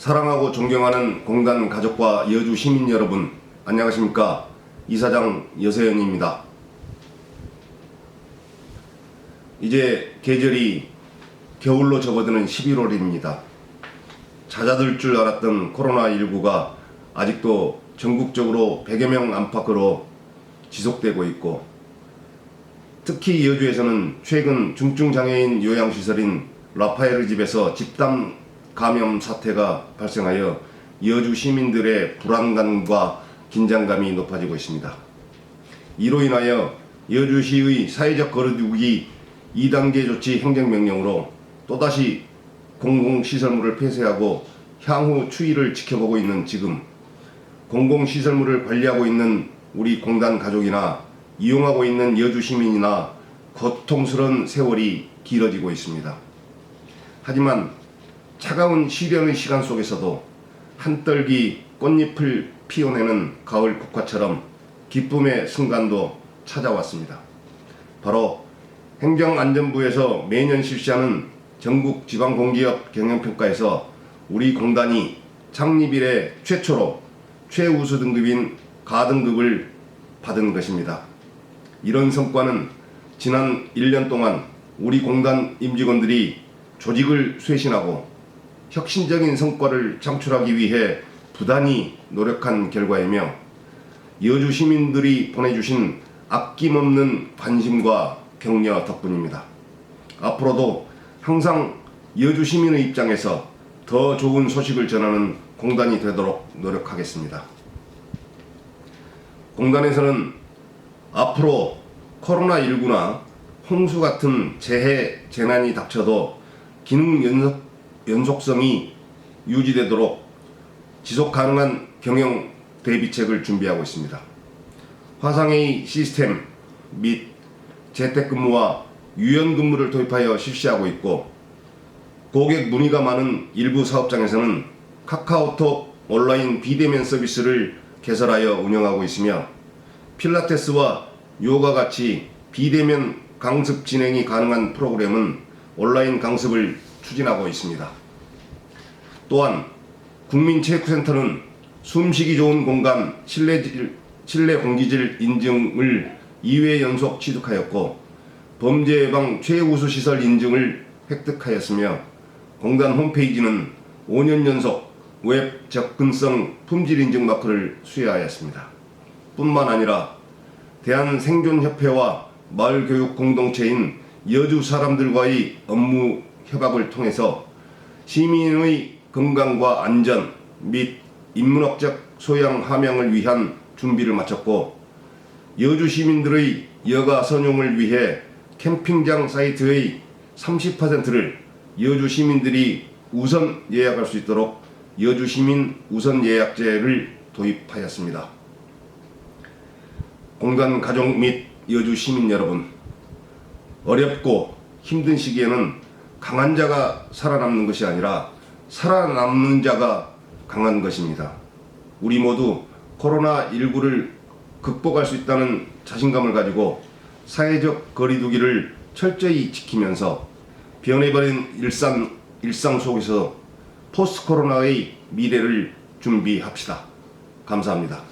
사랑하고 존경하는 공단 가족과 여주 시민 여러분, 안녕하십니까. 이사장 여세연입니다. 이제 계절이 겨울로 접어드는 11월입니다. 잦아들 줄 알았던 코로나19가 아직도 전국적으로 100여 명 안팎으로 지속되고 있고 특히 여주에서는 최근 중증장애인 요양시설인 라파엘 집에서 집단 감염 사태가 발생하여 여주 시민들의 불안감과 긴장감이 높아지고 있습니다. 이로 인하여 여주시의 사회적 거리두기 2단계 조치 행정명령으로 또다시 공공시설물을 폐쇄하고 향후 추이를 지켜보고 있는 지금 공공시설물을 관리하고 있는 우리 공단 가족이나 이용하고 있는 여주 시민이나 고통스러운 세월이 길어지고 있습니다. 하지만 차가운 시련의 시간 속에서도 한떨기 꽃잎을 피워내는 가을 국화처럼 기쁨의 순간도 찾아왔습니다. 바로 행정안전부에서 매년 실시하는 전국 지방공기업 경영평가에서 우리 공단이 창립 이래 최초로 최우수 등급인 가등급을 받은 것입니다. 이런 성과는 지난 1년 동안 우리 공단 임직원들이 조직을 쇄신하고 혁신적인 성과를 창출하기 위해 부단히 노력한 결과이며 여주 시민들이 보내주신 아낌없는 관심과 격려 덕분입니다. 앞으로도 항상 여주 시민의 입장에서 더 좋은 소식을 전하는 공단이 되도록 노력하겠습니다. 공단에서는 앞으로 코로나19나 홍수 같은 재해 재난이 닥쳐도 기능 연속, 연속성이 유지되도록 지속 가능한 경영 대비책을 준비하고 있습니다. 화상회의 시스템 및 재택근무와 유연근무를 도입하여 실시하고 있고 고객 문의가 많은 일부 사업장에서는 카카오톡 온라인 비대면 서비스를 개설하여 운영하고 있으며 필라테스와 요가 같이 비대면 강습 진행이 가능한 프로그램은 온라인 강습을 추진하고 있습니다. 또한 국민체육센터는 숨쉬기 좋은 공간 실내질, 실내 공기질 인증을 2회 연속 취득하였고 범죄 예방 최우수 시설 인증을 획득하였으며 공단 홈페이지는 5년 연속 웹 접근성 품질 인증 마크를 수여하였습니다. 뿐만 아니라 대한생존협회와 마을교육 공동체인 여주 사람들과의 업무 협약을 통해서 시민의 건강과 안전 및 인문학적 소양 함양을 위한 준비를 마쳤고 여주 시민들의 여가 선용을 위해 캠핑장 사이트의 30%를 여주 시민들이 우선 예약할 수 있도록 여주 시민 우선 예약제를 도입하였습니다. 공단 가족 및 여주 시민 여러분, 어렵고 힘든 시기에는 강한 자가 살아남는 것이 아니라 살아남는 자가 강한 것입니다. 우리 모두 코로나19를 극복할 수 있다는 자신감을 가지고 사회적 거리두기를 철저히 지키면서 변해버린 일상, 일상 속에서 포스트 코로나의 미래를 준비합시다. 감사합니다.